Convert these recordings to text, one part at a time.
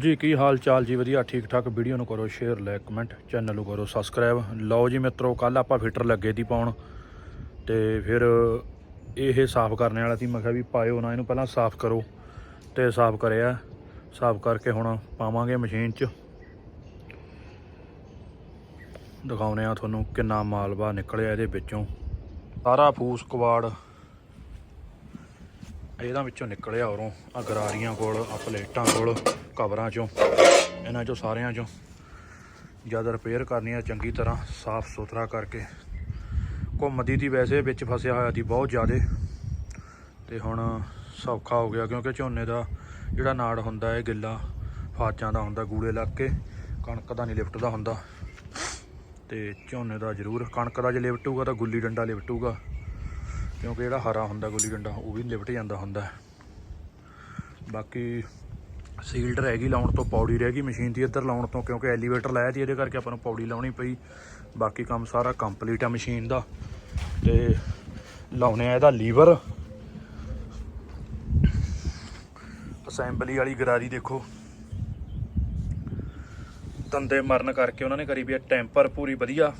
ਜੀ, ਕੀ ਹਾਲ ਚਾਲ ਜੀ? ਵਧੀਆ ਠੀਕ ਠਾਕ ਵੀਡੀਓ ਨੂੰ ਕਰੋ ਸ਼ੇਅਰ ਲਾਈਕ ਕਮੈਂਟ ਚੈਨਲ ਨੂੰ ਕਰੋ ਸਬਸਕ੍ਰਾਈਬ ਲਓ ਜੀ ਮਿੱਤਰੋ ਕੱਲ ਆਪਾਂ ਫਿਟਰ ਲੱਗੇ ਦੀ ਪਾਉਣ। ਤੇ ਫਿਰ ਇਹ ਸਾਫ਼ ਕਰਨ ਵਾਲਾ ਸੀ। ਮੈਂ ਕਿਹਾ ਵੀ ਪਾਇਓ ਨਾ, ਇਹਨੂੰ ਪਹਿਲਾਂ ਸਾਫ਼ ਕਰੋ। ਤੇ ਸਾਫ਼ ਕਰਿਆ। ਸਾਫ਼ ਕਰਕੇ ਹੁਣ ਪਾਵਾਂਗੇ ਮਸ਼ੀਨ 'ਚ। ਦਿਖਾਉਨੇ ਆ ਤੁਹਾਨੂੰ ਕਿੰਨਾ ਮਾਲਵਾ ਨਿਕਲਿਆ ਇਹਦੇ ਵਿੱਚੋਂ। ਸਾਰਾ ਫੂਸ ਕਵਾੜ ਇਹਦਾ ਵਿੱਚੋਂ ਨਿਕਲਿਆ ਔਰੋਂ ਆ ਗਰਾਰੀਆਂ ਕੋਲ ਆ ਪਲੇਟਾਂ ਕੋਲ ਕਵਰਾਂ ਚੋਂ, ਇਹਨਾਂ ਚੋਂ ਸਾਰਿਆਂ ਚੋਂ। ਜਦ ਰਿਪੇਅਰ ਕਰਨੀ ਆ ਚੰਗੀ ਤਰ੍ਹਾਂ, ਸਾਫ਼ ਸੁਥਰਾ ਕਰਕੇ। ਘੁੰਮਦੀ ਦੀ ਵੈਸੇ ਵਿੱਚ ਫਸਿਆ ਹੋਇਆ ਸੀ ਬਹੁਤ ਜ਼ਿਆਦੇ। ਤੇ ਹੁਣ ਸੌਖਾ ਹੋ ਗਿਆ, ਕਿਉਂਕਿ ਝੋਨੇ ਦਾ ਜਿਹੜਾ ਨਾੜ ਹੁੰਦਾ ਹੈ ਗਿੱਲਾ ਫਾਜਾਂ ਦਾ ਹੁੰਦਾ, ਗੂੜੇ ਲੱਗ ਕੇ ਕਣਕ ਦਾ ਨਹੀਂ ਲਿਫਟਦਾ ਹੁੰਦਾ। ਤੇ ਝੋਨੇ ਦਾ ਜ਼ਰੂਰ, ਕਣਕ ਦਾ ਜੇ ਲਿਫਟੂਗਾ ਤਾਂ ਗੁੱਲੀ ਡੰਡਾ ਲਿਫਟੂਗਾ ਕਿਉਂਕਿ ਜਿਹੜਾ ਹਰਾ ਹੁੰਦਾ, ਗੁੱਲੀ ਡੰਡਾ, ਉਹ ਵੀ ਲਿਪਟ ਜਾਂਦਾ ਹੁੰਦਾ ਬਾਕੀ ਸੀਲਡ ਰਹਿ ਗਈ ਲਾਉਣ ਤੋਂ, ਪੌੜੀ ਰਹਿ ਗਈ ਮਸ਼ੀਨ ਦੀ ਇੱਧਰ ਲਾਉਣ ਤੋਂ, ਕਿਉਂਕਿ ਐਲੀਵੇਟਰ ਲਾਇਆ ਸੀ, ਇਹਦੇ ਕਰਕੇ ਆਪਾਂ ਨੂੰ ਪੌੜੀ ਲਾਉਣੀ ਪਈ। ਬਾਕੀ ਕੰਮ ਸਾਰਾ ਕੰਪਲੀਟ ਆ ਮਸ਼ੀਨ ਦਾ। ਤੇ ਲਾਉਣੇ ਆ ਇਹਦਾ ਲੀਵਰ ਅਸੈਂਬਲੀ ਵਾਲੀ ਗਰਾਰੀ ਦੇਖੋ। ਦੰਦੇ ਮਰਨ ਕਰਕੇ ਉਹਨਾਂ ਨੇ ਕਰੀ ਵੀ ਟੈਂਪਰ ਪੂਰੀ ਵਧੀਆ।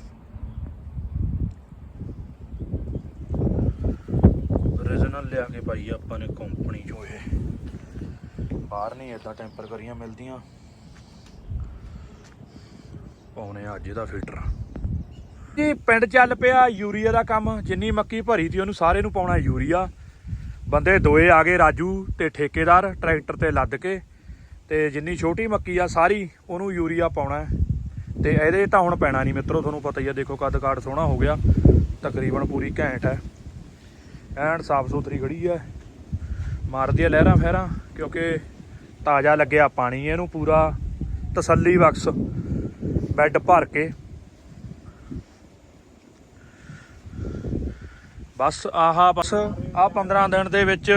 ਓਰੀਜਨਲ ਲਿਆ ਕੇ ਪਾਈ ਆਪਾਂ ਨੇ ਕੰਪਨੀ ਚੋਂ ਇਹ। ਬਾਹਰ ਨਹੀਂ ਇਦਾਂ ਟੈਂਪਰ ਕਰੀਆਂ ਮਿਲਦੀਆਂ। ਪਾਉਣੇ ਆ ਅੱਜ ਇਹਦਾ ਫਿਲਟਰ ਜੀ, ਪਿੰਡ ਚੱਲ ਪਿਆ ਯੂਰੀਆ ਦਾ ਕੰਮ। ਜਿੰਨੀ ਮੱਕੀ ਭਰੀ ਤੀ ਉਹਨੂੰ ਸਾਰੇ ਨੂੰ ਪਾਉਣਾ ਯੂਰੀਆ। ਬੰਦੇ ਦੋਏ ਆ ਗਏ, ਰਾਜੂ ਤੇ ਠੇਕੇਦਾਰ, ਟਰੈਕਟਰ ਤੇ ਲੱਦ ਕੇ। ਤੇ ਜਿੰਨੀ ਛੋਟੀ ਮੱਕੀ ਆ ਸਾਰੀ, ਉਹਨੂੰ ਯੂਰੀਆ ਪਾਉਣਾ ਤੇ ਇਹਦੇ ਤਾਂ ਹੁਣ ਪੈਣਾ ਨਹੀਂ ਮਿੱਤਰੋ, ਤੁਹਾਨੂੰ ਪਤਾ ਹੀ ਆ, ਦੇਖੋ ਕੱਦ ਕਾਠ ਸੋਹਣਾ ਹੋ ਗਿਆ। ਤਕਰੀਬਨ ਪੂਰੀ ਘੈਂਟ ਹੈ। ਐਨ ਸਾਫ਼ ਸੁਥਰੀ ਖੜੀ ਹੈ ਮਾਰਦੀ ਹੈ ਲਹਿਰਾਂ ਫਹਿਰਾਂ, ਕਿਉਂਕਿ ਤਾਜ਼ਾ ਲੱਗਿਆ ਪਾਣੀ ਇਹਨੂੰ ਪੂਰਾ, ਤਸੱਲੀ ਬਖਸ਼, ਬੈੱਡ ਭਰ ਕੇ। ਬਸ ਆਹਾ, ਬਸ ਆ 15 ਦਿਨ ਦੇ ਵਿੱਚ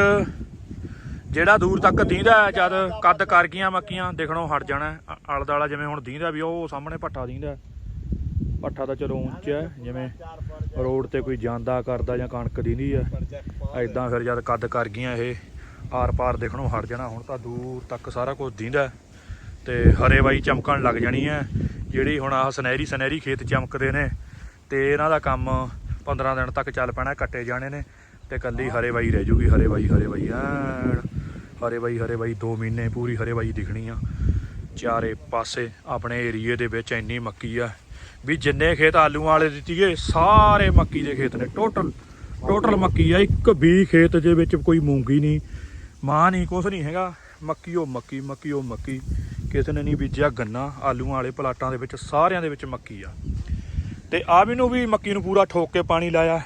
ਜਿਹੜਾ ਦੂਰ ਤੱਕ ਦੀਂਦਾ ਜਦ ਕੱਦ ਕਰ ਗਈਆਂ ਮੱਕੀਆਂ ਦੇਖਣੋਂ ਹਟ ਜਾਣਾ ਹੈ। ਦੁਆਲਾ ਜਿਵੇਂ ਹੁਣ ਦੀਂਦਾ ਵੀ ਉਹ ਸਾਹਮਣੇ ਭੱਠਾ ਦੀਂਦਾ ਹੈ। ਭੱਠਾ ਤਾਂ ਚਲੋ ਉੱਚਾ ਹੈ, ਜਿਵੇਂ ਰੋਡ ਤੇ ਕੋਈ ਜਾਂਦਾ, ਕਰਦਾ ਜਾਂ ਕਣਕ ਦੀਂਦੀ ਹੈ। ਐਦਾਂ ਫਿਰ ਜਦ ਕੱਦ ਕਰ ਗਈਆਂ ਇਹ, ਆਰ ਪਾਰ ਦੇਖਣੋਂ ਹਟ ਜਾਣਾ, ਹੁਣ ਤਾਂ ਦੂਰ ਤੱਕ ਸਾਰਾ ਕੁਝ ਦਿੰਦਾ ਹੈ। ਤੇ ਹਰੇ ਬਾਈ ਚਮਕਣ ਲੱਗ ਜਾਣੀ ਹੈ। ਜਿਹੜੀ ਹੁਣ ਆਹ ਸੁਨਹਿਰੀ ਸੁਨਹਿਰੀ ਖੇਤ ਚਮਕਦੇ ਨੇ, ਤੇ ਇਹਨਾਂ ਦਾ ਕੰਮ 15 ਦਿਨ ਤੱਕ ਚੱਲ ਪੈਣਾ, ਕੱਟੇ ਜਾਣੇ ਨੇ। ਤੇ ਕੱਲੀ ਹਰੇ ਬਾਈ ਰਹਿ ਜੂਗੀ, ਹਰੇ ਬਾਈ ਹਰੇ ਬਾਈ ਐਨ। ਹਰੇ ਬਾਈ ਹਰੇ ਬਾਈ 2 ਮਹੀਨੇ ਪੂਰੀ ਹਰੇ ਬਾਈ ਦਿਖਣੀ ਆ। ਚਾਰੇ ਪਾਸੇ ਆਪਣੇ ਏਰੀਏ ਦੇ ਵਿੱਚ ਇੰਨੀ ਮੱਕੀ ਆ। ਵੀ ਜਿੰਨੇ ਖੇਤ ਆਲੂਆਂ ਵਾਲੇ ਦਿੱਤੀਏ, ਸਾਰੇ ਮੱਕੀ ਦੇ ਖੇਤ ਨੇ। ਟੋਟਲ ਟੋਟਲ ਮੱਕੀ ਆ, ਇੱਕ ਵੀ ਖੇਤ ਦੇ ਵਿੱਚ ਕੋਈ ਮੂੰਗੀ ਨਹੀਂ, ਮਾਂ ਨਹੀਂ, ਕੁਛ ਨਹੀਂ ਹੈਗਾ। ਮੱਕੀ ਉਹ ਮੱਕੀ ਮੱਕੀ ਉਹ ਮੱਕੀ। ਕਿਸੇ ਨੇ ਨਹੀਂ ਬੀਜਿਆ ਗੰਨਾ, ਆਲੂਆਂ ਵਾਲੇ ਪਲਾਟਾਂ ਦੇ ਵਿੱਚ, ਸਾਰਿਆਂ ਦੇ ਵਿੱਚ ਮੱਕੀ ਆ। ਤੇ ਆ ਮੈਨੂੰ ਵੀ ਮੱਕੀ ਨੂੰ ਪੂਰਾ ਠੋਕ ਕੇ ਪਾਣੀ ਲਾਇਆ।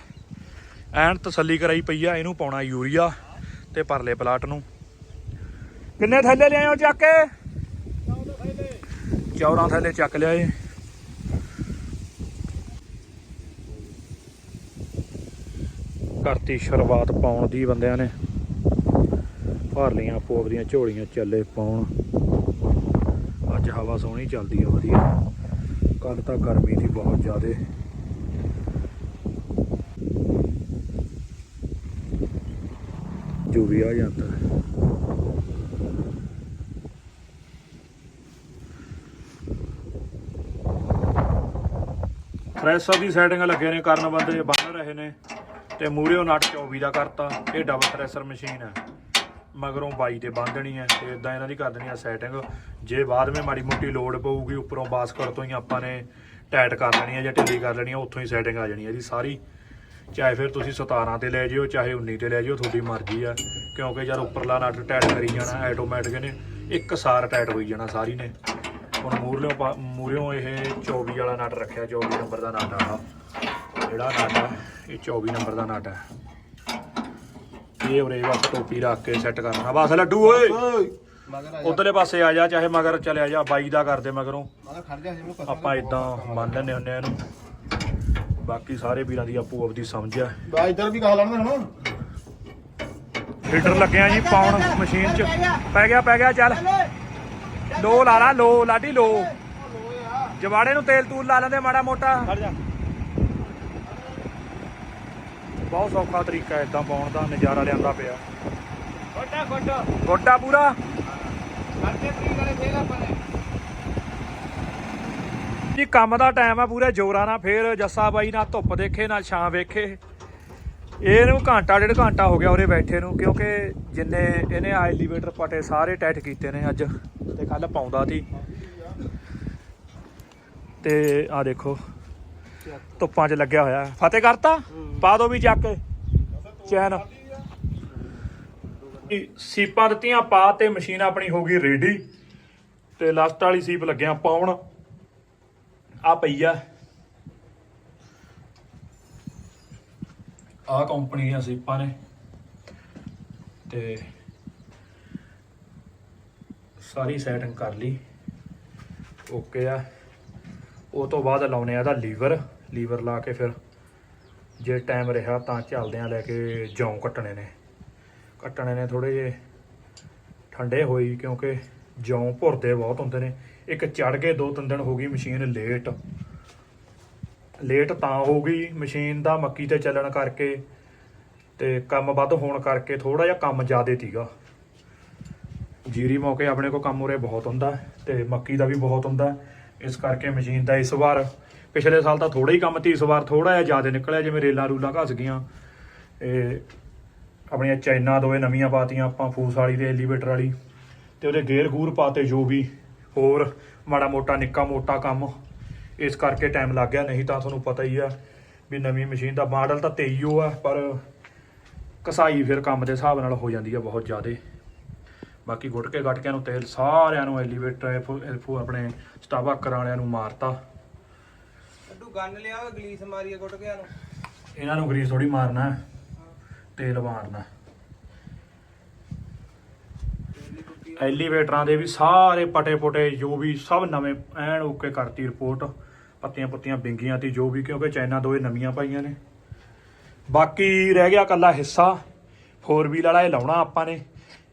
ਐਨ ਤਸੱਲੀ ਕਰਾਈ ਪਈ ਆ, ਇਹਨੂੰ ਪਾਉਣਾ ਯੂਰੀਆ ਤੇ ਪਰਲੇ ਪਲਾਟ ਨੂੰ। ਕਿੰਨੇ ਥੈਲੇ ਲਿਆਏ ਹੋ ਚੱਕ ਕੇ? 14 ਥੈਲੇ ਚੱਕ ਲਿਆਏ। ਕਰਤੀ ਸ਼ੁਰੂਆਤ ਪਾਉਣ ਦੀ ਬੰਦਿਆਂ ਨੇ। ਭਰ ਲਈਆਂ ਆਪੋ ਆਪਦੀਆਂ ਝੋਲੀਆਂ, ਚੱਲੇ ਪਾਉਣ। ਅੱਜ ਹਵਾ ਸੋਹਣੀ ਚੱਲਦੀ ਆ, ਵਧੀਆ। ਕੱਲ ਤਾਂ ਗਰਮੀ ਸੀ ਬਹੁਤ ਜ਼ਿਆਦਾ। ਜੋ ਵੀ ਆ ਜਾਂਦਾ। ਹੈ ਦੀ ਸੈਟਿੰਗ ਲੱਗੇ ਨੇ, ਕਰਨ ਬੰਦੇ ਬੰਨ ਰਹੇ ਨੇ। ਤੇ ਮੂਰਿਓ ਨਟ 24 ਦਾ ਕਰਤਾ। ਇਹ ਡਬਲ ਥ੍ਰੈਸ਼ਰ ਮਸ਼ੀਨ ਹੈ। ਮਗਰੋਂ 22 ਤੇ ਬੰਨ ਹੈ ਤੇ ਇਦਾਂ ਇਹਨਾਂ ਦੀ ਕਰ ਦੇਣੀ ਆ ਸੈਟਿੰਗ ਜੇ ਬਾਅਦ ਵਿੱਚ ਮਾੜੀ ਮੋਟੀ ਲੋਡ ਪਊਗੀ, ਉੱਪਰੋਂ ਬਾਸਕਟ ਤੋਂ ਹੀ ਆਪਾਂ ਨੇ ਟਾਈਟ ਕਰ ਲੈਣੀ ਹੈ ਜਾਂ ਢਿੱਲੀ ਕਰ ਲੈਣੀ ਹੈ, ਉੱਥੋਂ ਹੀ ਸੈਟਿੰਗ ਆ ਜਾਣੀ ਹੈ ਇਹਦੀ ਸਾਰੀ। ਚਾਹੇ ਫਿਰ ਤੁਸੀਂ 17 ਤੇ ਲੈ ਜਿਓ, ਚਾਹੇ 19 ਤੇ ਲੈ ਜਿਓ, ਤੁਹਾਡੀ ਮਰਜ਼ੀ ਆ। ਕਿਉਂਕਿ ਜਦ ਉੱਪਰਲਾ ਨਟ ਟਾਈਟ ਕਰੀ ਜਾਣਾ ਆਟੋਮੈਟਿਕ ਨੇ। ਇੱਕ ਸਾਰ ਟਾਈਟ ਹੋਈ ਜਾਣਾ ਸਾਰੀ ਨੇ। ਹੁਣ ਮੂਰਲਿਓ ਮੂਰਿਓ ਇਹ 24 ਵਾਲਾ ਨਟ ਰੱਖਿਆ 24 ਨੰਬਰ ਦਾ ਨਟ ਆ ਜਿਹੜਾ ਨਟ ਇਹ 24 ਨੰਬਰ ਦਾ ਨਟ ਹੈ। ਇਹ ਉਰੇ ਬਸ ਟੋਪੀ ਰੱਖ ਕੇ ਸੈੱਟ ਕਰਨਾ। ਬਸ ਲੱਡੂ ਓਏ। ਉਧਰਲੇ ਪਾਸੇ ਆ ਜਾ ਚਾਹੇ ਮਗਰ ਚਲਿਆ ਜਾ ਬਾਈ ਦਾ ਕਰਦੇ ਮਗਰੋਂ। ਆਪਾਂ ਇਦਾਂ ਮੰਨ ਲੈਨੇ ਹੁੰਨੇ ਆ ਇਹਨੂੰ। ਬਾਕੀ ਸਾਰੇ ਵੀਰਾਂ ਦੀ ਆਪੋ ਆਪਦੀ ਸਮਝ ਆ। ਬਾ ਇੱਧਰ ਵੀ ਕਹਾ ਲੈਣਾ ਹੁਣ। ਫਿਲਟਰ ਲੱਗਿਆ ਜੀ ਪਾਉਣ ਮਸ਼ੀਨ 'ਚ। ਪੈ ਗਿਆ ਪੈ ਗਿਆ ਚੱਲ। ਲੋ ਲਾ ਲਾ ਲੋ ਲਾਡੀ ਲੋ। ਜਵਾੜੇ ਨੂੰ ਤੇਲ ਤੂਲ ਲਾ ਲੈਂਦੇ ਮਾੜਾ ਮੋਟਾ। ਖੜ ਜਾ। ਬਹੁਤ ਸੌਖਾ ਤਰੀਕਾ ਇਦਾਂ ਪਾਉਣ ਦਾ ਨਜ਼ਾਰਾ ਲਿਆਂਦਾ ਪਿਆ। ਖੋਟਾ ਖੋਟਾ ਗੋਡਾ ਪੂਰਾ? ਜੀ ਕੰਮ ਦਾ ਟਾਈਮ ਆ ਪੂਰੇ ਜੋਰਾਂ ਨਾਲ ਫੇਰ ਜੱਸਾ ਬਾਈ ਨਾ ਧੁੱਪ ਦੇਖੇ ਨਾ ਛਾਂ ਵੇਖੇ। ਇਹਨੂੰ ਘੰਟਾ ਡੇਢ ਘੰਟਾ ਹੋ ਗਿਆ ਉਰੇ ਬੈਠੇ ਨੂੰ ਕਿਉਂਕਿ ਜਿੰਨੇ ਇਹਨੇ ਐਲੀਵੇਟਰ ਪਟੇ ਸਾਰੇ ਟਾਈਟ ਕੀਤੇ ਨੇ ਅੱਜ ਤੇ ਕੱਲ ਪਾਉਂਦਾ ਸੀ ਤੇ ਆ ਦੇਖੋ। ਧੁੱਪਾਂ 'ਚ ਲੱਗਿਆ ਹੋਇਆ ਫਤਿਹ ਕਰਤਾ? ਪਾ ਦੋ ਵੀ ਚੱਕ। ਕੇ ਚੈਨ ਸੀਪਾਂ ਦਿੱਤੀਆਂ, ਪਾ ਤੇ ਮਸ਼ੀਨ ਆਪਣੀ ਹੋ ਗਈ ਰੈਡੀ। ਤੇ ਲਾਸਟ ਵਾਲੀ ਸੀਪ ਲੱਗਿਆ ਪਾਉਣ। ਆ ਪਈ ਆ। ਆ ਕੰਪਨੀ ਦੀਆਂ ਸੀਪਾਂ ਨੇ। ਤੇ ਸਾਰੀ ਸੈਟਿੰਗ ਕਰ ਲਈ। ਓਕੇ ਆ। ਉਹ ਤੋਂ ਬਾਅਦ ਲਾਉਨੇ ਆ ਇਹਦਾ ਲੀਵਰ। ਲੀਵਰ ਲਾ ਕੇ ਫਿਰ ਜੇ ਟਾਈਮ ਰਿਹਾ ਤਾਂ ਚੱਲਦੇ ਆ ਲੈ ਕੇ ਜੌਂ ਕੱਟਣੇ ਨੇ। ਕੱਟਣੇ ਨੇ ਥੋੜੇ ਜੇ ਠੰਡੇ ਹੋਈ ਕਿਉਂਕਿ ਜੌਂ ਭੁਰਦੇ ਬਹੁਤ ਹੁੰਦੇ ਨੇ। ਇੱਕ ਚੜ ਕੇ ਦੋ ਤਿੰਨ ਦਿਨ ਹੋ ਗਈ ਮਸ਼ੀਨ ਲੇਟ। ਲੇਟ ਤਾਂ ਹੋ ਗਈ ਮਸ਼ੀਨ ਦਾ ਮੱਕੀ ਤੇ ਚੱਲਣ ਕਰਕੇ ਤੇ ਕੰਮ ਵੱਧ ਹੋਣ ਕਰਕੇ ਥੋੜਾ ਜਿਹਾ ਕੰਮ ਜ਼ਿਆਦੇ ਤੀਗਾ ਜੀਰੀ ਮੌਕੇ ਆਪਣੇ ਕੋ ਕੰਮ ਉਰੇ ਬਹੁਤ ਹੁੰਦਾ ਤੇ ਮੱਕੀ ਦਾ ਵੀ ਬਹੁਤ ਹੁੰਦਾ। ਇਸ ਕਰਕੇ ਮਸ਼ੀਨ ਦਾ ਇਸ ਵਾਰ ਪਿਛਲੇ ਸਾਲ ਤਾਂ ਥੋੜਾ ਹੀ ਕੰਮ ਤੀ ਇਸ ਵਾਰ ਥੋੜਾ ਜਿਹਾ ਜ਼ਿਆਦਾ ਨਿਕਲਿਆ, ਜਿਵੇਂ ਰੇਲਾਂ ਰੂਲਾਂ ਘਸ ਗਈਆਂ। ਇਹ ਆਪਣੀਆਂ ਚਾਈਨਾ ਦੋਵੇਂ ਨਵੀਆਂ ਪਾਤੀਆਂ, ਆਪਾਂ ਫੂਸ ਵਾਲੀ ਤੇ ਐਲੀਵੇਟਰ ਵਾਲੀ, ਤੇ ਉਹਦੇ ਗੇਅਰ ਗੂਰ ਪਾਤੇ ਜੋ ਵੀ, ਹੋਰ ਮਾੜਾ ਮੋਟਾ ਨਿੱਕਾ ਮੋਟਾ ਕੰਮ। ਇਸ ਕਰਕੇ ਟਾਈਮ ਲੱਗ ਗਿਆ, ਨਹੀਂ ਤਾਂ ਤੁਹਾਨੂੰ ਪਤਾ ਹੀ ਆ ਵੀ ਨਵੀਂ ਮਸ਼ੀਨ ਦਾ ਮਾਡਲ ਤਾਂ 23 ਓ ਆ, ਪਰ ਕਸਾਈ ਫਿਰ ਕੰਮ ਦੇ ਹਿਸਾਬ ਨਾਲ ਹੋ ਜਾਂਦੀ ਆ ਬਹੁਤ ਜ਼ਿਆਦਾ। ਬਾਕੀ ਗੁਟਕੇ ਗਟਕਿਆਂ ਨੂੰ ਤੇਲ ਸਾਰਿਆਂ ਨੂੰ ਐਲੀਵੇਟਰ ਐਲਫੋ ਆਪਣੇ ਸਟਾਬਕ ਵਾਲਿਆਂ ਨੂੰ ਮਾਰਤਾ। ਗੰਨ ਲਿਆ ਗਲੀਸ ਮਾਰੀਏ ਗੁੱਟ ਗਿਆ ਨੂੰ। ਇਹਨਾਂ ਨੂੰ ਗਰੀਸ ਥੋੜੀ ਮਾਰਨਾ। ਹੈ, ਤੇਲ ਮਾਰਨਾ ਐਲੀਵੇਟਰਾਂ ਦੇ ਵੀ ਸਾਰੇ ਪਟੇ ਪੁਟੇ ਜੋ ਵੀ ਸਭ ਨਵੇਂ ਐਨ ਓਕੇ ਕਰਤੀ ਰਿਪੋਰਟ ਪੱਤੀਆਂ ਪੁੱਤੀਆਂ ਬਿੰਗੀਆਂ ਤੀ ਜੋ ਵੀ ਕਿਉਂਕਿ ਚਾਈਨਾ ਦੋਏ ਨਵੀਆਂ ਪਾਈਆਂ ਨੇ। ਬਾਕੀ ਰਹਿ ਗਿਆ ਕੱਲਾ ਹਿੱਸਾ। 4 ਵੀਲ ਵਾਲਾ ਇਹ ਲਾਉਣਾ ਆਪਾਂ ਨੇ।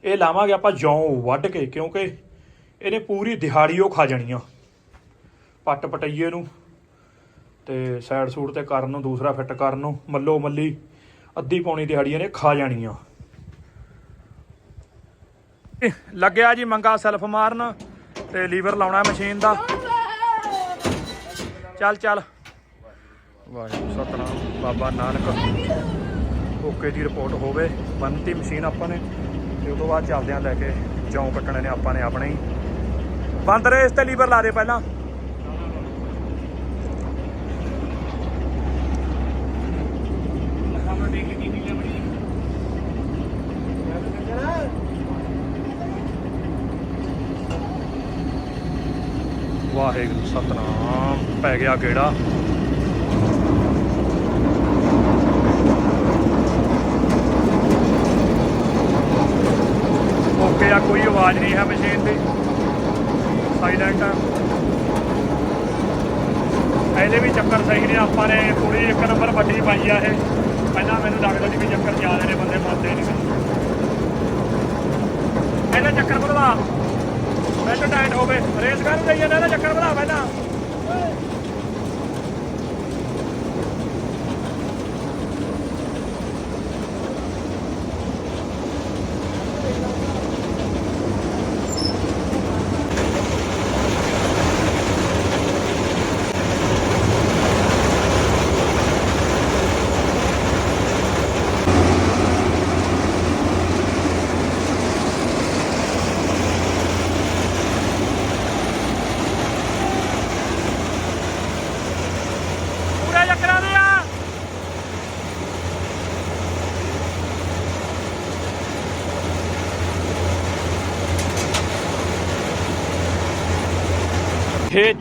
ਇਹ ਲਾਵਾਂਗੇ ਆਪਾਂ ਜੌਂ ਵੱਢ ਕੇ ਕਿਉਂਕਿ ਇਹਨੇ ਪੂਰੀ ਦਿਹਾੜੀ ਉਹ ਖਾ ਜਾਣੀ ਆ। ਪੱਟ ਪਟਈਏ ਨੂੰ। ਤੇ ਸਾਈਡ ਸੂਟ ਤੇ ਕਰਨ ਨੂੰ, ਦੂਸਰਾ ਫਿੱਟ ਕਰਨ ਨੂੰ, ਮੱਲੋ ਮੱਲੀ, ਅੱਧੀ ਪੌਣੀ ਦਿਹਾੜੀਆਂ ਨੇ ਖਾ ਜਾਣੀਆਂ। ਲੱਗਿਆ ਜੀ ਮੰਗਾ ਸੈਲਫ ਮਾਰਨ ਤੇ ਲੀਵਰ ਲਾਉਣਾ ਮਸ਼ੀਨ ਦਾ। ਚੱਲ ਚੱਲ। ਵਾਹਿਗੁਰੂ, ਸਤਨਾਮ। ਬਾਬਾ ਨਾਨਕ, ਓਕੇ ਦੀ ਰਿਪੋਰਟ ਹੋਵੇ। ਬੰਨਤੀ ਮਸ਼ੀਨ ਆਪਾਂ ਨੇ ਤੇ ਉਸ ਤੋਂ ਬਾਅਦ ਚੱਲਦੇ ਆਂ ਲੈ ਕੇ ਜੌਂ ਕੱਟਣੇ ਨੇ ਆਪਾਂ ਨੇ ਆਪਣੇ ਹੀ। ਬੰਦ ਰਹੇ ਇਸ ਤੇ ਲੀਵਰ ਲਾ ਦੇ ਪਹਿਲਾਂ। ਵਾਹਿਗੁਰੂ ਸਤਨਾਮ, ਪੈ ਗਿਆ ਕਿਹੜਾ ਓਕੇ ਆ, ਕੋਈ ਆਵਾਜ਼ ਨਹੀਂ ਹੈ ਮਸ਼ੀਨ ਦੀ। ਸਾਇਲੈਂਟ ਆ। ਇਹਦੇ ਵੀ ਚੱਕਰ ਸਹੀ ਨੇ, ਆਪਾਂ ਨੇ ਪੂਰੀ ਇੱਕ ਨੰਬਰ ਵੱਡੀ ਪਾਈ ਆ ਇਹ। ਪਹਿਲਾਂ ਮੈਨੂੰ ਲੱਗਦਾ ਸੀ ਵੀ ਚੱਕਰ ਜ਼ਿਆਦਾ ਨੇ, ਬੰਦੇ ਮੰਨਦੇ ਨਹੀਂ। ਇਹਨਾਂ ਚੱਕਰ ਵਧਾ। ਬੈਲਟ ਟਾਈਟ ਹੋਵੇ ਰੇਸ ਕਰ ਦਈਏ ਨਾ ਇਹਦਾ ਚੱਕਰ ਵਧਾ ਪਹਿਲਾਂ ਪੂਰੇ ਚੱਕਰਾਂ ਦੇ ਆ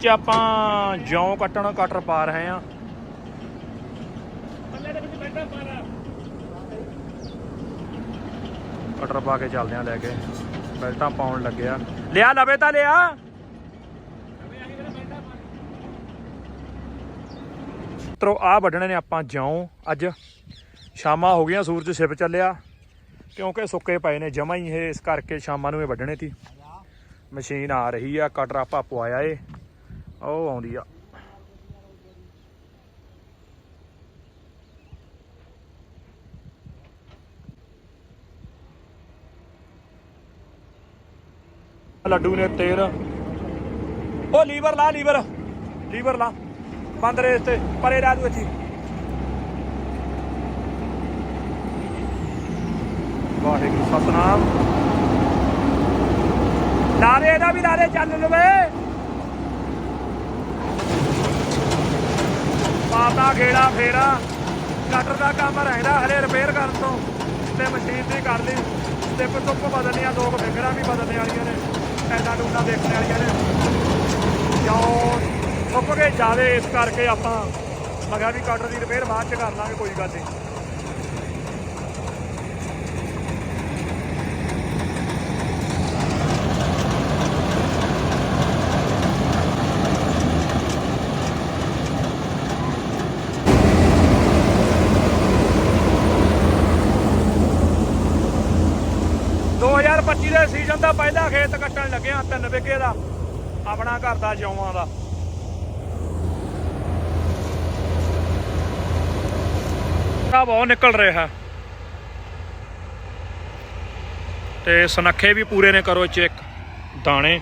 ਖੇਤ ਚ ਆਪਾਂ ਜੌਂ ਕੱਟਣ ਕਟਰ ਪਾ ਰਹੇ ਆ ਕਟਰ ਪਾ ਕੇ ਚੱਲਦੇ ਆ ਲੈ ਕੇ। ਬੈਲਟਾਂ ਪਾਉਣ ਲੱਗਿਆ ਲਿਆ ਲਵੇ ਤਾਂ ਲਿਆ। ਮਿੱਤਰੋ ਆ ਵੱਢਣੇ ਨੇ ਆਪਾਂ ਜਿਉਂ ਅੱਜ ਸ਼ਾਮਾਂ ਹੋ ਗਈਆਂ ਸੂਰਜ ਛਿਪ ਚੱਲਿਆ। ਕਿਉਂਕਿ ਸੁੱਕੇ ਪਏ ਨੇ ਜਮਾ ਹੀ ਇਹ ਇਸ ਕਰਕੇ ਸ਼ਾਮਾਂ ਨੂੰ ਇਹ ਵੱਢਣੇ ਸੀ। ਮਸ਼ੀਨ ਆ ਰਹੀ ਆ ਕਟਰ ਆਪਾਂ ਪਵਾਇਆ ਏ। ਉਹ ਆਉਂਦੀ ਆ। ਲੱਡੂ ਨੇ ਤੇਲ ਉਹ ਲੀਵਰ ਲਾ, ਲੀਵਰ। ਲੀਵਰ ਲਾ। ਬੰਦ ਰੇਸ ਤੇ, ਪਰੇ ਰਾ ਦੂ ਇੱਥੇ। ਵਾਹਿਗੁਰੂ, ਸਤਨਾਮ। ਨਾਰੇ ਇਹਦਾ ਵੀ ਨਾਰੇ ਚੱਲ ਲਵੇ। ਪਾਤਾ ਗੇੜਾ ਫੇਰਾ। ਕਟਰ ਦਾ ਕੰਮ ਰਹਿੰਦਾ ਹਲੇ ਰਿਪੇਅਰ ਕਰਨ ਤੋਂ। ਤੇ ਮਸ਼ੀਨ ਦੀ ਕਰ ਲਈ। ਤੇ ਟੁੱਪ ਬਦਲਣੀਆਂ ਦੋ ਕੁ ਫਿੰਗਰਾਂ ਵੀ ਬਦਲਣੇ ਵਾਲੀਆਂ ਨੇ। ਐਡਾ ਡੂਨਾ ਦੇਖਣ ਵਾਲੀਆਂ ਨੇ। ਕਿਉਂ ਟੁੱਪ ਕੇ ਜਾਵੇ ਇਸ ਕਰਕੇ ਆਪਾਂ। ਮੈਂ ਵੀ ਕਟਰ ਦੀ ਰਿਪੇਅਰ ਬਾਅਦ ਚ ਕਰ ਲਾਂਗੇ, ਕੋਈ ਗੱਲ ਨਹੀਂ ਦੋ 2025 ਦੇ ਪਹਿਲਾ ਖੇਤ ਕੱਟਣ ਲੱਗਿਆ ਤਿੰਨ ਵਿਗੇ ਦਾ, ਆਪਣਾ ਘਰ ਦਾ ਜੌਆਂ ਦਾ। ਆ ਬਹੁਤ ਨਿਕਲ ਰਿਹਾ ਤੇ ਸਨੱਖੇ ਵੀ ਪੂਰੇ ਨੇ, ਕਰੋ ਚੈੱਕ। ਦਾਣੇ।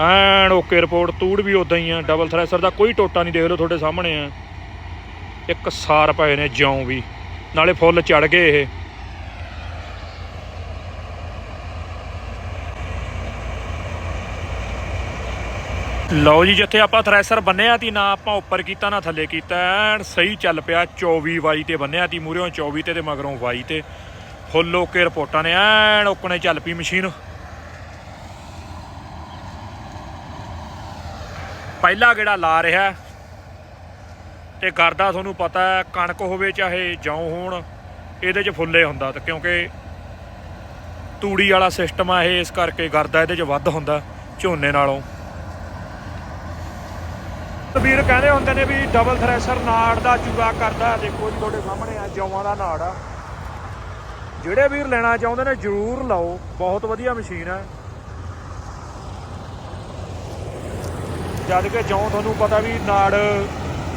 ਐਨ ਓਕੇ ਰਿਪੋਰਟ, ਤੂੜ ਵੀ ਉਦਾਂ ਹੀ ਆ ਡਬਲ ਥ੍ਰੈਸ਼ਰ ਦਾ ਕੋਈ ਟੋਟਾ ਨਹੀਂ, ਦੇਖ ਲਓ ਤੁਹਾਡੇ ਸਾਹਮਣੇ ਆ। ਇੱਕ ਸਾਰ ਪਏ ਨੇ, ਜਿਉਂ ਵੀ। ਨਾਲੇ ਫੁੱਲ ਚੜ ਗਏ ਇਹ। ਲਓ ਜੀ, ਜਿੱਥੇ ਆਪਾਂ ਥ੍ਰੈਸ਼ਰ ਬੰਨਿਆ ਤੀ, ਨਾ ਆਪਾਂ ਉੱਪਰ ਕੀਤਾ, ਨਾ ਥੱਲੇ ਕੀਤਾ, ਐਨ ਸਹੀ ਚੱਲ ਪਿਆ 24 ਵਾਈ ਤੇ ਬੰਨਿਆ ਤੀ ਮੂਰਿਓਂ 24 ਤੇ ਤੇ ਮਗਰੋਂ ਵਾਈ ਤੇ। ਫੁੱਲ ਓਕੇ ਰਿਪੋਰਟਾਂ ਨੇ, ਐਨ ਓਕਣੇ ਚੱਲ ਪਈ ਮਸ਼ੀਨ। ਪਹਿਲਾ ਗੇੜਾ ਲਾ ਰਿਹਾ ਤੇ ਕਰਦਾ ਤੁਹਾਨੂੰ ਪਤਾ ਕਣਕ ਹੋਵੇ ਚਾਹੇ ਜੌਂ ਹੋਣ, ਇਹਦੇ 'ਚ ਫੁੱਲੇ ਹੁੰਦਾ ਤੇ ਕਿਉਂਕਿ ਤੂੜੀ ਵਾਲਾ ਸਿਸਟਮ ਆ ਇਹ, ਇਸ ਕਰਕੇ ਗਰਦਾ ਇਹਦੇ 'ਚ ਵੱਧ ਹੁੰਦਾ ਝੋਨੇ ਨਾਲੋਂ। ਵੀਰ ਕਹਿੰਦੇ ਹੁੰਦੇ ਨੇ ਵੀ ਡਬਲ ਥ੍ਰੈਸ਼ਰ ਨਾੜ ਦਾ ਚੂੜਾ ਕਰਦਾ ਦੇਖੋ ਜੀ ਤੁਹਾਡੇ ਸਾਹਮਣੇ ਆ, ਜੌਆਂ ਦਾ ਨਾੜ ਆ। ਜਿਹੜੇ ਵੀਰ ਲੈਣਾ ਚਾਹੁੰਦੇ ਨੇ ਜਰੂਰ ਲਓ, ਬਹੁਤ ਵਧੀਆ ਮਸ਼ੀਨ ਹੈ। ਜਦ ਕਿ ਜੌਂ ਤੁਹਾਨੂੰ ਪਤਾ ਵੀ ਨਾੜ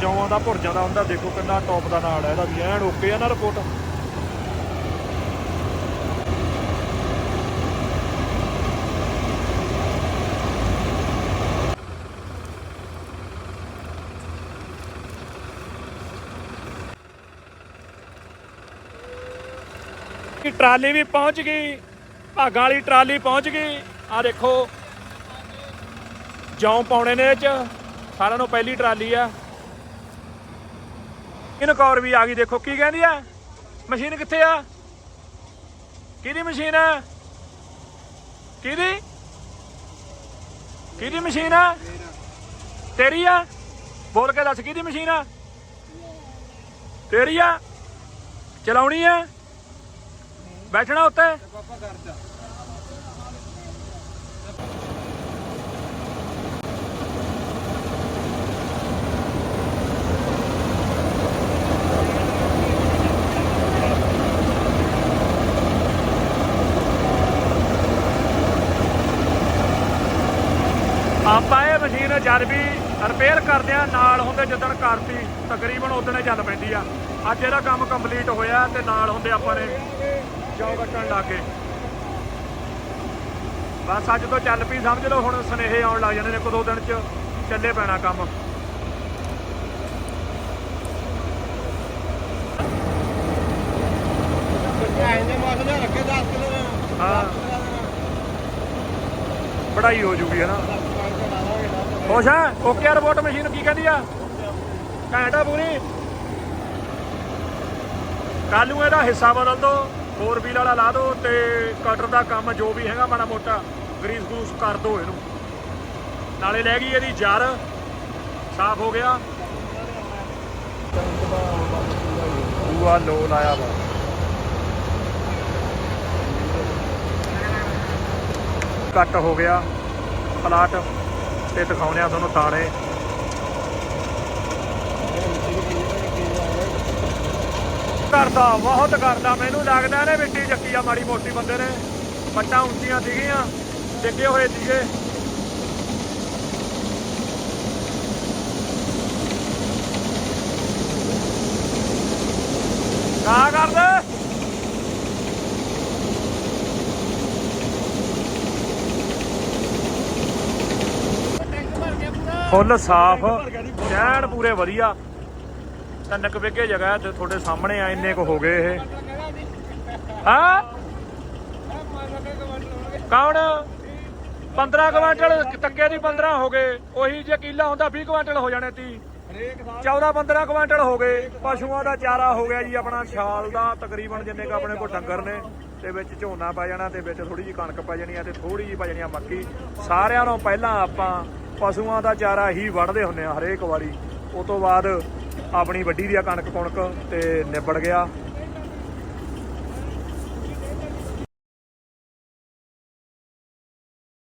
ਜੌਆਂ ਦਾ ਭੁਰਜਾਂ ਦਾ ਹੁੰਦਾ, ਦੇਖੋ ਕਿੰਨਾ ਟੌਪ ਦਾ ਨਾੜ ਹੈ, ਇਹਦਾ ਵੀ ਐਨ ਓਕੇ ਆ ਨਾ ਰਿਪੋਰਟ ਟਰਾਲੀ ਵੀ ਪਹੁੰਚ ਗਈ, ਭਾਗਾਂ ਵਾਲੀ ਟਰਾਲੀ ਪਹੁੰਚ ਗਈ। ਆ ਦੇਖੋ, ਜੌਂ ਪਾਉਣੇ ਨੇ ਇਹ ਚ, ਸਾਰਿਆਂ ਨੂੰ ਪਹਿਲੀ ਟਰਾਲੀ ਆ। ਇਨਕੌਰ ਵੀ ਆ ਗਈ, ਦੇਖੋ ਕੀ ਕਹਿੰਦੀ ਆ? ਮਸ਼ੀਨ ਕਿੱਥੇ ਆ? ਕਿਹਦੀ ਮਸ਼ੀਨ ਆ? ਕਿਹਦੀ? ਕਿਹਦੀ ਮਸ਼ੀਨ ਆ? ਤੇਰੀ ਆ? ਬੋਲ ਕੇ ਦੱਸ ਕਿਹਦੀ ਮਸ਼ੀਨ ਆ? ਤੇਰੀ ਆ? ਚਲਾਉਣੀ ਆ? ਬੈਠਣਾ ਉੱਤੇ। ਆਪਾਂ ਇਹ ਮਸ਼ੀਨ ਜਦ ਵੀ ਰਿਪੇਅਰ ਕਰਦੇ ਆ ਨਾਲ ਹੁੰਦੇ ਜਦੋਂ ਕਰਤੀ ਤਕਰੀਬਨ ਉਦੋਂ ਚੱਲ ਪੈਂਦੀ ਆ। ਅੱਜ ਇਹਦਾ ਕੰਮ ਕੰਪਲੀਟ ਹੋਇਆ ਤੇ ਨਾਲ ਹੁੰਦੇ ਆਪਾਂ ਨੇ ਜੌ ਕੱਟਣ ਲੱਗੇ ਬਸ ਅੱਜ ਤੋਂ ਚੱਲ ਪਈ, ਸਮਝ ਲਓ, ਹੁਣ ਸਨੇਹੇ ਆਉਣ ਲੱਗ ਜਾਂਦੇ ਨੇ, ਇੱਕ ਦੋ ਦਿਨ ਚ ਚੱਲੇ ਪੈਣਾ ਕੰਮ। ਇਹਨੇ ਮਾਸ ਨੇ ਰੱਖੇ 10 ਕਿਲੋ ਦੇ ਹਾਂ। ਪੜਾਈ ਹੋ ਜੂਗੀ ਹੈ ਨਾ ਖੁਸ਼ ਹੈ ਓਕੇ ਰਿਪੋਰਟ ਮਸ਼ੀਨ, ਕੀ ਕਹਿੰਦੀ ਆ? ਘੰਟਾ ਪੂਰੀ। ਕੱਲ ਨੂੰ ਇਹਦਾ ਹਿੱਸਾ ਬਦਲ ਦੋ। ਫੋਰ ਵੀਲ ਵਾਲਾ ਲਾ ਦੋ ਤੇ ਕਟਰ ਦਾ ਕੰਮ ਜੋ ਵੀ ਹੈਗਾ ਮਾੜਾ ਮੋਟਾ ਗਰੀਸ ਗਰੂਸ ਕਰ ਦੋ ਇਹਨੂੰ। ਨਾਲੇ ਲੈ ਗਈ ਇਹਦੀ ਜਰ ਸਾਫ਼ ਹੋ ਗਿਆ। ਦੂਆ ਲੋ ਲਾਇਆ ਵਾ। ਕੱਟ ਹੋ ਗਿਆ। ਪਲਾਟ ਤੇ ਦਿਖਾਉਣੇ ਆ ਤੁਹਾਨੂੰ ਤਾੜੇ ਕਰਦਾ, ਬਹੁਤ ਕਰਦਾ। ਮੈਨੂੰ ਲੱਗਦਾ ਨੇ ਮਿੱਟੀ ਚੱਕੀ ਆ, ਮਾੜੀ ਮੋਟੀ ਬੰਦੇ ਨੇ। ਪੱਟਾਂ ਉੱਚੀਆਂ ਸੀਗੀਆਂ, ਡਿੱਗੇ ਹੋਏ ਸੀਗੇ। ਕਾ ਕਰਦੇ। ਫੁੱਲ ਸਾਫ਼ ਚੈਨ ਪੂਰੇ ਵਧੀਆ। ਤਿੰਨ ਕੁ ਵਿਗੇ ਜਗ੍ਹਾ ਤੇ ਤੁਹਾਡੇ ਸਾਹਮਣੇ ਆ, ਇੰਨੇ ਕੁ ਹੋ ਗਏ ਇਹ। ਹਾਂ? ਕੌਣ? 15 ਕੁਆਂਟਲ, ਤੱਕੇ ਦੀ 15 ਹੋ ਗਏ। ਉਹੀ ਜੇ ਕਿੱਲਾ ਹੁੰਦਾ 20 ਕੁਆਂਟਲ ਹੋ ਜਾਣੇ ਤੀ 14 15 ਕੁਆਂਟਲ ਹੋ ਗਏ। ਪਸ਼ੂਆਂ ਦਾ ਚਾਰਾ ਹੋ ਗਿਆ ਜੀ, ਆਪਣਾ ਛਾਲ ਦਾ, ਤਕਰੀਬਨ ਜਿੰਨੇ ਕ ਆਪਣੇ ਕੋਲ ਡੰਗਰ ਨੇ, ਤੇ ਵਿੱਚ ਝੋਨਾ ਪੈ ਜਾਣਾ, ਤੇ ਵਿੱਚ ਥੋੜੀ ਜਿਹੀ ਕਣਕ ਪੈ ਜਾਣੀ ਆ, ਤੇ ਥੋੜੀ ਜਿਹੀ ਪੈ ਜਾਣੀ ਆ ਮੱਕੀ। ਸਾਰਿਆਂ ਨਾਲੋਂ ਪਹਿਲਾਂ ਆਪਾਂ ਪਸ਼ੂਆਂ ਦਾ ਚਾਰਾ ਹੀ ਵੜਦੇ ਹੁੰਨੇ ਆ ਹਰੇਕ ਵਾਰੀ। ਉਸ ਤੋਂ ਬਾਅਦ ਆਪਣੀ ਵੱਡੀ ਦੀ ਆ ਕਣਕ ਕੁਣਕ ਤੇ ਨਿਬੜ ਗਿਆ।